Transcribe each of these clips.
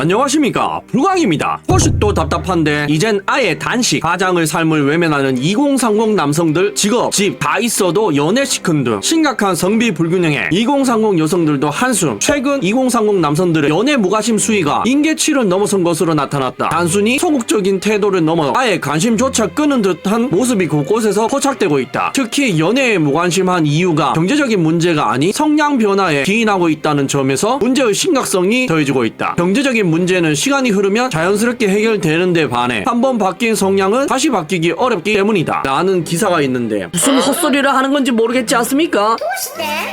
안녕하십니까. 불광입니다. 소식도 답답한데 이젠 아예 단식 가장을 삶을 외면하는 2030 남성들 직업 집 다 있어도 연애 시큰 등 심각한 성비 불균형에 2030 여성들도 한숨. 최근 2030 남성들의 연애 무관심 수위가 인계치를 넘어선 것으로 나타났다. 단순히 소극적인 태도를 넘어 아예 관심조차 끄는 듯한 모습이 곳곳에서 포착되고 있다. 특히 연애에 무관심한 이유가 경제적인 문제가 아닌 성향 변화에 기인하고 있다는 점에서 문제의 심각성이 더해지고 있다. 경제적인 문제는 시간이 흐르면 자연스럽게 해결되는데 반해 한 번 바뀐 성향은 다시 바뀌기 어렵기 때문이다. 라는 기사가 있는데 무슨 헛소리를 하는 건지 모르겠지 않습니까?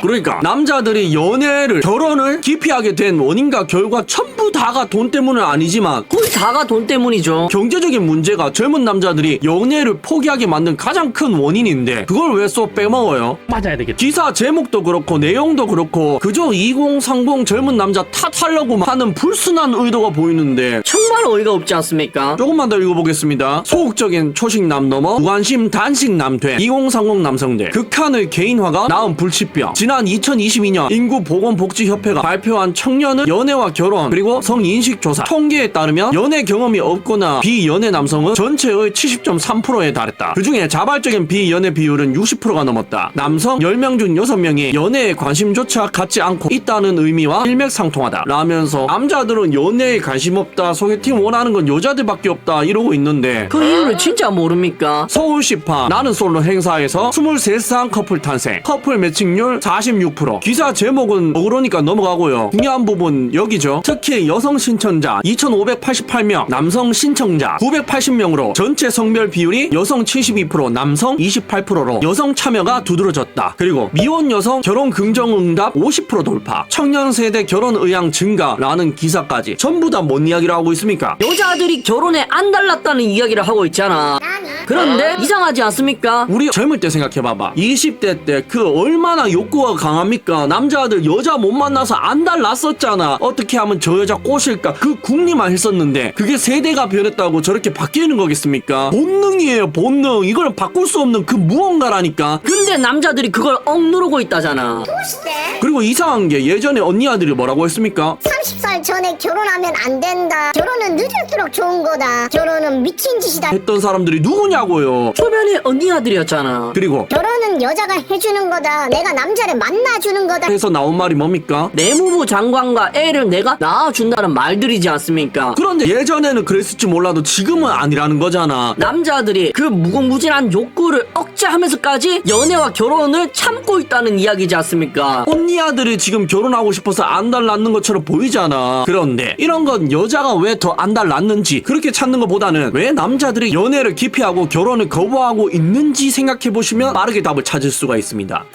그러니까 남자들이 연애를 결혼을 기피하게 된 원인과 결과 전부 다가 돈 때문은 아니지만 거의 다가 돈 때문이죠. 경제적인 문제가 젊은 남자들이 연애를 포기하게 만든 가장 큰 원인인데 그걸 왜또 빼먹어요? 맞아야 되겠다. 기사 제목도 그렇고 내용도 그렇고 그저 2030 젊은 남자 탓하려고 하는 불순한 의 도가 보이는데 정말 어이가 없지 않습니까? 조금만 더 읽어보겠습니다. 소극적인 초식남 넘어 무관심 단식남 돼2030 남성들 극한의 개인화가 낳은 불치병 지난 2022년 인구보건복지협회가 발표한 청년의 연애와 결혼 그리고 성인식 조사 통계에 따르면 연애 경험이 없거나 비연애 남성은 전체의 70.3%에 달했다. 그중에 자발적인 비연애 비율은 60%가 넘었다. 남성 10명 중 6명이 연애에 관심조차 갖지 않고 있다는 의미와 일맥상통하다. 라면서 남자들은 연애 에 관심 없다. 소개팅 원하는 건 여자들밖에 없다. 이러고 있는데 그 이유를 진짜 모릅니까? 서울시파 나는 솔로 행사에서 23살 커플 탄생 커플 매칭률 46% 기사 제목은 뭐 그러니까 넘어가고요 중요한 부분 여기죠 특히 여성 신청자 2588명 남성 신청자 980명으로 전체 성별 비율이 여성 72% 남성 28%로 여성 참여가 두드러졌다 그리고 미혼 여성 결혼 긍정 응답 50% 돌파 청년 세대 결혼 의향 증가라는 기사까지 전부 다 뭔 이야기를 하고 있습니까? 여자들이 결혼에 안 달랐다는 이야기를 하고 있잖아. 그런데 이상하지 않습니까? 우리 젊을 때 생각해봐봐. 20대 때 그 얼마나 욕구가 강합니까? 남자들 여자 못 만나서 안 달랐었잖아. 어떻게 하면 저 여자 꼬실까? 그 궁리만 했었는데 그게 세대가 변했다고 저렇게 바뀌는 거겠습니까? 본능이에요 본능. 이걸 바꿀 수 없는 그 무언가라니까. 근데 남자들이 그걸 억누르고 있다잖아. 그리고 이상한 게 예전에 언니 아들이 뭐라고 했습니까? 30 살 전에 결혼하면 안 된다. 결혼은 늦을수록 좋은 거다. 결혼은 미친 짓이다. 했던 사람들이 누구냐고요 초면에 언니 아들이었잖아. 그리고 결혼은 여자가 해주는 거다. 내가 남자를 만나주는 거다. 해서 나온 말이 뭡니까 내무부 장관과 애를 내가 낳아준다는 말들이지 않습니까? 그런데 예전에는 그랬을지 몰라도 지금은 아니라는 거잖아 남자들이 그 무궁무진한 욕구를 억제 하면서까지 연애와 결혼을 참고 있다는 이야기지 않습니까? 언니 아들이 지금 결혼하고 싶어서 안달 낳는 것처럼 보이잖아. 그런데 이런 건 여자가 왜 더 안달 낳는지 그렇게 찾는 것보다는 왜 남자들이 연애를 기피하고 결혼을 거부하고 있는지 생각해 보시면 빠르게 답을 찾을 수가 있습니다.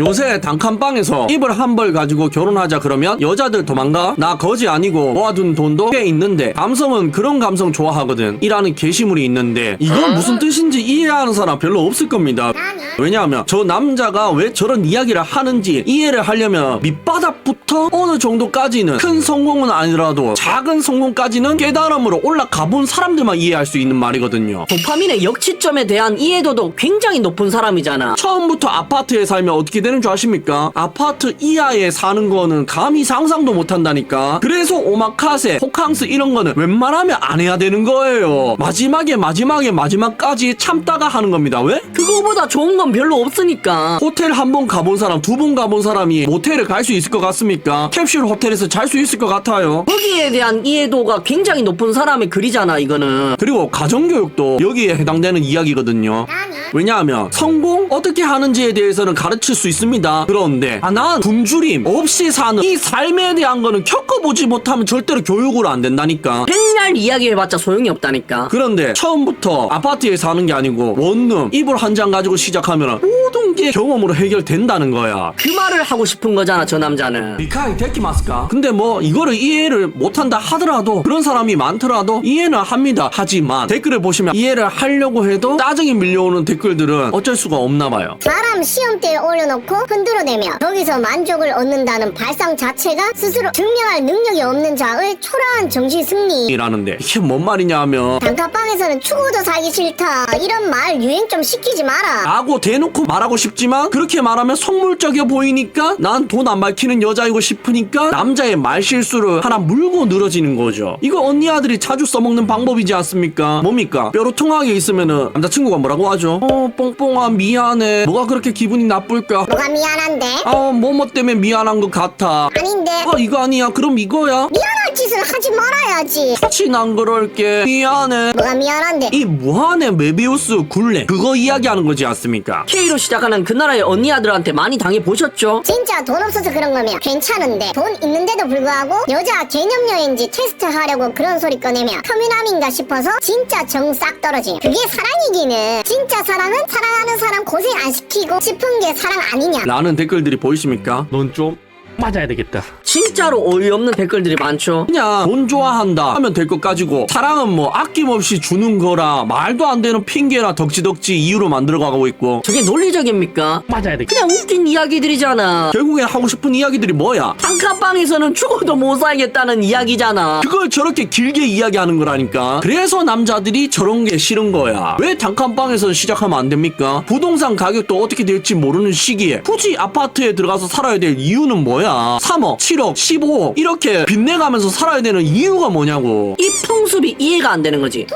요새 단칸방에서 입을 한 벌 가지고 결혼하자 그러면 여자들 도망가? 나 거지 아니고 모아둔 돈도 꽤 있는데 감성은 그런 감성 좋아하거든. 이라는 게시물이 있는데 이건 무슨 뜻인지 이해하는 사람 별로 없을 겁니다. 왜냐하면 저 남자가 왜 저런 이야기를 하는지 이해를 하려면 밑바닥부터 어느 정도까지는 큰 성공은 아니라도 작은 성공까지는 깨달음으로 올라가 본 사람들만 이해할 수 있는 말이거든요. 도파민의 역치점에 대한 이해도도 굉장히 높은 사람이잖아. 처음부터 아파트에 살면 어떻게 되는 줄 아십니까? 아파트 이하에 사는 거는 감히 상상도 못 한다니까. 그래서 오마카세, 호캉스 이런 거는 웬만하면 안 해야 되는 거예요. 마지막에 마지막에 마지막까지 참다가 하는 겁니다. 왜? 그거보다 좋은 건 별로 없으니까. 호텔 한 번 가본 사람, 두 번 가본 사람이 모텔을 갈 수 있을 것 같습니까? 캡슐 호텔에서 잘 수 있을 것 같아요. 거기에 대한 이해도가 굉장히 높은 사람의 글이잖아, 이거는. 그리고 가정교육도 여기에 해당되는 이야기거든요. 왜냐하면 성공 어떻게 하는지에 대해서는 가르칠 수 있 습니다. 그런데 아, 난 굶주림 없이 사는 이 삶에 대한 거는 겪어보지 못하면 절대로 교육으로 안 된다니까. 맨날 이야기해봤자 소용이 없다니까. 그런데 처음부터 아파트에 사는 게 아니고 원룸 이불 한 장 가지고 시작하면 모든 게 경험으로 해결된다는 거야. 그 말을 하고 싶은 거잖아, 저 남자는. 미카이 데키마스까? 근데 뭐 이거를 이해를 못한다 하더라도 그런 사람이 많더라도 이해는 합니다. 하지만 댓글을 보시면 이해를 하려고 해도 짜증이 밀려오는 댓글들은 어쩔 수가 없나 봐요. 사람 시험대에 올려놓고 놓고 흔들어대며 거기서 만족을 얻는다는 발상 자체가 스스로 증명할 능력이 없는 자의 초라한 정신 승리. 이라는데 이게 뭔 말이냐 하면 단칸방에서는 죽어도 살기 싫다. 이런 말 유행 좀 시키지 마라. 라고 대놓고 말하고 싶지만 그렇게 말하면 속물적이어 보이니까 난 돈 안 밝히는 여자이고 싶으니까 남자의 말실수를 하나 물고 늘어지는 거죠 이거 언니 아들이 자주 써먹는 방법이지 않습니까 뭡니까 뾰로통하게 있으면은 남자친구가 뭐라고 하죠 어 뽕뽕아 미안해 뭐가 그렇게 기분이 나쁠까 뭐가 미안한데? 아 뭐뭐 때문에 미안한 것 같아 아닌데. 아 이거 아니야 그럼 이거야 미안 할 짓을 하지 말아야지. 다신 안 그럴게. 미안해. 뭐가 미안한데? 이 무한의 메비우스 굴레. 그거 이야기하는 거지 않습니까? K로 시작하는 그 나라의 언니 아들한테 많이 당해보셨죠? 진짜 돈 없어서 그런 거면 괜찮은데. 돈 있는데도 불구하고 여자 개념 여행지 테스트 하려고 그런 소리 꺼내며 터미남인가 싶어서 진짜 정 싹 떨어짐 그게 사랑이기는. 진짜 사랑은 사랑하는 사람 고생 안 시키고 싶은 게 사랑 아니냐. 라는 댓글들이 보이십니까? 넌 좀 맞아야 되겠다. 진짜로 어이없는 댓글들이 많죠. 그냥 돈 좋아한다 하면 될 것 가지고 사랑은 뭐 아낌없이 주는 거라 말도 안 되는 핑계나 덕지덕지 이유로 만들어가고 있고 저게 논리적입니까? 맞아야 되겠다. 그냥 웃긴 이야기들이잖아. 결국엔 하고 싶은 이야기들이 뭐야 단칸방에서는 죽어도 못 살겠다는 이야기잖아. 그걸 저렇게 길게 이야기하는 거라니까 그래서 남자들이 저런 게 싫은 거야 왜 단칸방에서 시작하면 안 됩니까 부동산 가격도 어떻게 될지 모르는 시기에 굳이 아파트에 들어가서 살아야 될 이유는 뭐야 3억 7억 15억 이렇게 빚내가면서 살아야 되는 이유가 뭐냐고. 이 풍습이 이해가 안 되는 거지.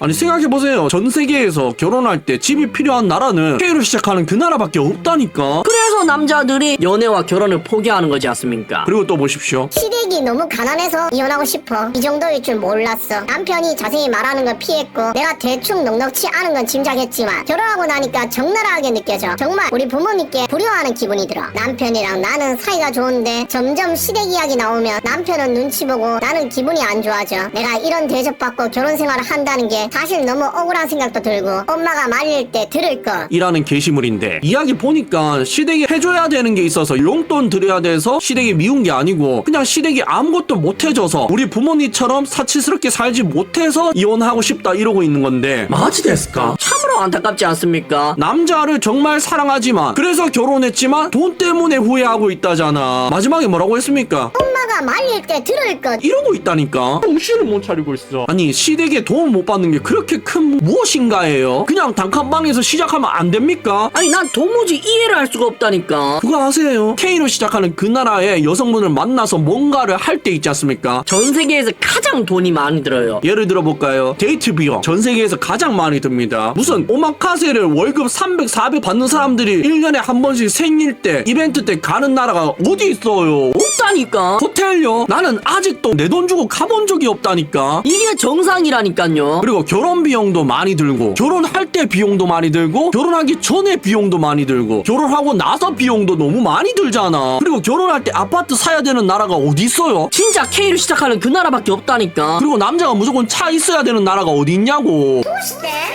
아니 생각해보세요. 전 세계에서 결혼할 때 집이 필요한 나라는 K로 시작하는 그 나라밖에 없다니까. 그래서 남자들이 연애와 결혼을 포기하는 거지 않습니까? 그리고 또 보십시오. 시댁이 너무 가난해서 이혼하고 싶어. 이 정도일 줄 몰랐어. 남편이 자세히 말하는 걸 피했고 내가 대충 넉넉치 않은 건 짐작했지만 결혼하고 나니까 적나라하게 느껴져. 정말 우리 부모님께 불효하는 기분이 들어. 남편이랑 나는 사이가 좋은데. 점점 시댁 이야기 나오면 남편은 눈치 보고 나는 기분이 안 좋아져. 내가 이런 대접받고 결혼 생활을 한다는 게 사실 너무 억울한 생각도 들고 엄마가 말릴 때 들을 거. 이라는 게시물인데 이야기 보니까 시댁이 해줘야 되는 게 있어서 용돈 드려야 돼서 시댁이 미운 게 아니고 그냥 시댁이 아무것도 못 해줘서 우리 부모님처럼 사치스럽게 살지 못해서 이혼하고 싶다 이러고 있는 건데 마지 됐을까? 참 안타깝지 않습니까? 남자를 정말 사랑하지만 그래서 결혼했지만 돈 때문에 후회하고 있다잖아 마지막에 뭐라고 했습니까? 엄마가 말릴 때 들을 것 이러고 있다니까 정신을 못 차리고 있어. 아니 시댁에 도움 못 받는 게 그렇게 큰 무엇인가예요? 그냥 단칸방에서 시작하면 안 됩니까? 아니 난 도무지 이해를 할 수가 없다니까. 그거 아세요? K로 시작하는 그 나라의 여성분을 만나서 뭔가를 할 때 있지 않습니까? 전 세계에서 가장 돈이 많이 들어요. 예를 들어 볼까요? 데이트 비용 전 세계에서 가장 많이 듭니다. 무슨 오마카세를 월급 300, 400 받는 사람들이 1년에 한 번씩 생일 때 이벤트 때 가는 나라가 어디 있어요? 없다니까. 호텔요? 나는 아직도 내 돈 주고 가본 적이 없다니까. 이게 정상이라니까요. 그리고 결혼 비용도 많이 들고 결혼할 때 비용도 많이 들고 결혼하기 전에 비용도 많이 들고 결혼하고 나서 비용도 너무 많이 들잖아 그리고 결혼할 때 아파트 사야 되는 나라가 어디 있어요? 진짜 K로 시작하는 그 나라밖에 없다니까. 그리고 남자가 무조건 차 있어야 되는 나라가 어디 있냐고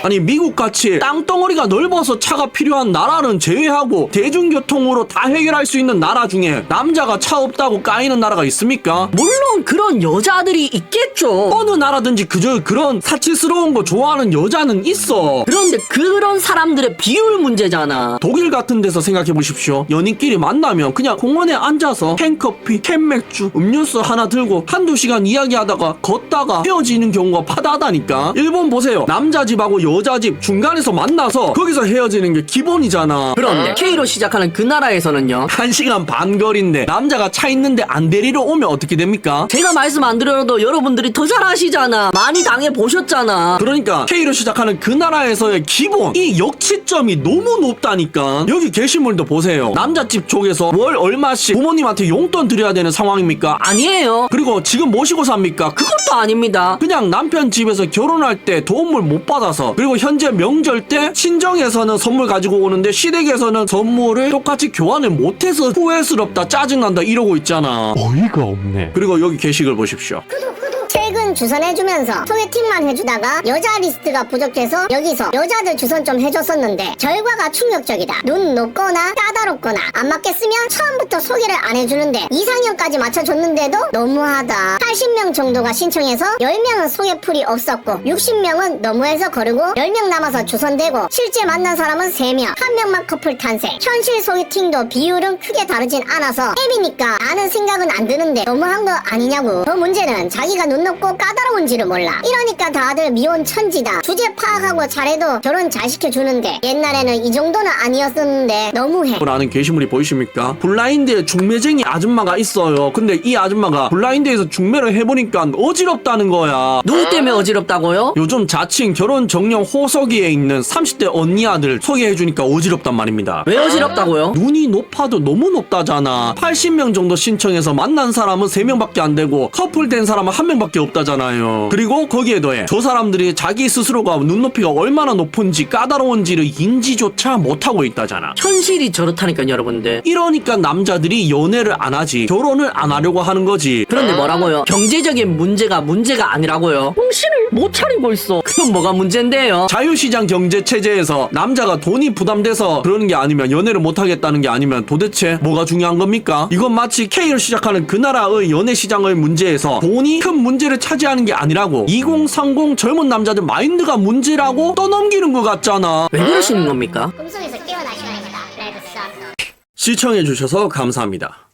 아니 미국같이 땅덩어리가 넓어서 차가 필요한 나라는 제외하고 대중교통으로 다 해결할 수 있는 나라 중에 남자가 차 없다고 까이는 나라가 있습니까? 물론 그런 여자들이 있겠죠. 어느 나라든지 그저 그런 사치스러운 거 좋아하는 여자는 있어 그런데 그런 사람들의 비율 문제잖아. 독일 같은 데서 생각해 보십시오. 연인끼리 만나면 그냥 공원에 앉아서 캔커피, 캔맥주, 음료수 하나 들고 한두 시간 이야기하다가 걷다가 헤어지는 경우가 파다하다니까. 일본 보세요. 남자 집하고 여자 집 중간에서 만나서 거기서 헤어지는 게 기본이잖아. 그런데 K로 시작하는 그 나라에서는요. 한 시간 반 거리인데 남자가 차 있는 데 안 데리러 오면 어떻게 됩니까? 제가 말씀 안 드려도 여러분들이 더 잘 아시잖아. 많이 당해 보셨잖아. 그러니까 K로 시작하는 그 나라에서의 기본 이 역치점이 너무 높다니까 여기 게시물도 보세요 남자집 쪽에서 월 얼마씩 부모님한테 용돈 드려야 되는 상황입니까 아니에요. 그리고 지금 모시고 삽니까 그것도 아닙니다. 그냥 남편 집에서 결혼할 때 도움을 못 받아서 그리고 현재 명절 때 친정에서는 선물 가지고 오는데 시댁에서는 선물을 똑같이 교환을 못해서 후회스럽다 짜증난다 이러고 있 잖아 어이가 없네. 그리고 여기 게시글 보십시오 최근 주선 해주면서 소개팅만 해주다가 여자 리스트가 부족해서 여기서 여자들 주선 좀 해줬었는데 결과가 충격적이다. 눈 높거나 까다 롭거나 안 맞겠으면 처음부터 소개를 안 해주는데 이상형까지 맞춰줬는데도 너무하다. 80명 정도가 신청해서 10명은 소개풀이 없었고 60명은 너무해서 거르고 10명 남아서 주선되고 실제 만난 사람은 3명 한 명만 커플 탄생. 현실 소개팅도 비율은 크게 다르진 않아서 M이니까 아는 생각은 안 드는데 너무한 거 아니냐고. 더 문제는 자기가 눈 높고 까다로운지를 몰라. 이러니까 다들 미혼 천지다. 주제 파악하고 잘해도 결혼 잘 시켜주는데 옛날에는 이 정도는 아니었었는데 너무해. 라는 게시물이 보이십니까? 블라인드에 중매쟁이 아줌마가 있어요. 근데 이 아줌마가 블라인드에서 중매를 해보니까 어지럽다는 거야. 누구 때문에 어지럽다고요? 요즘 자칭 결혼 정령 호석이에 있는 30대 언니 아들 소개해주니까 어지럽단 말입니다. 왜 어지럽다고요? 눈이 높아도 너무 높다잖아. 80명 정도 신청해서 만난 사람은 3명밖에 안 되고 커플 된 사람은 1명밖에 없다잖아요. 그리고 거기에 더해 저 사람들이 자기 스스로가 눈높이가 얼마나 높은지 까다로운지를 인지조차 못하고 있다잖아. 현실이 저렇다니까 여러분들. 이러니까 남자들이 연애를 안 하지 결혼을 안 하려고 하는 거지. 그런데 뭐라고요? 경제적인 문제가 문제가 아니라고요? 정신을 못 차리고 있어. 그럼 뭐가 문제인데요? 자유시장 경제 체제에서 남자가 돈이 부담돼서 그러는 게 아니면 연애를 못 하겠다는 게 아니면 도대체 뭐가 중요한 겁니까? 이건 마치 K를 시작하는 그 나라의 연애 시장의 문제에서 돈이 큰 문제를 차지하는 게 아니라고 2030 젊은 남자들 마인드가 문제라고 떠넘기는 것 같잖아. 왜 그러시는 겁니까? 꿈속에서 시청해주셔서 감사합니다.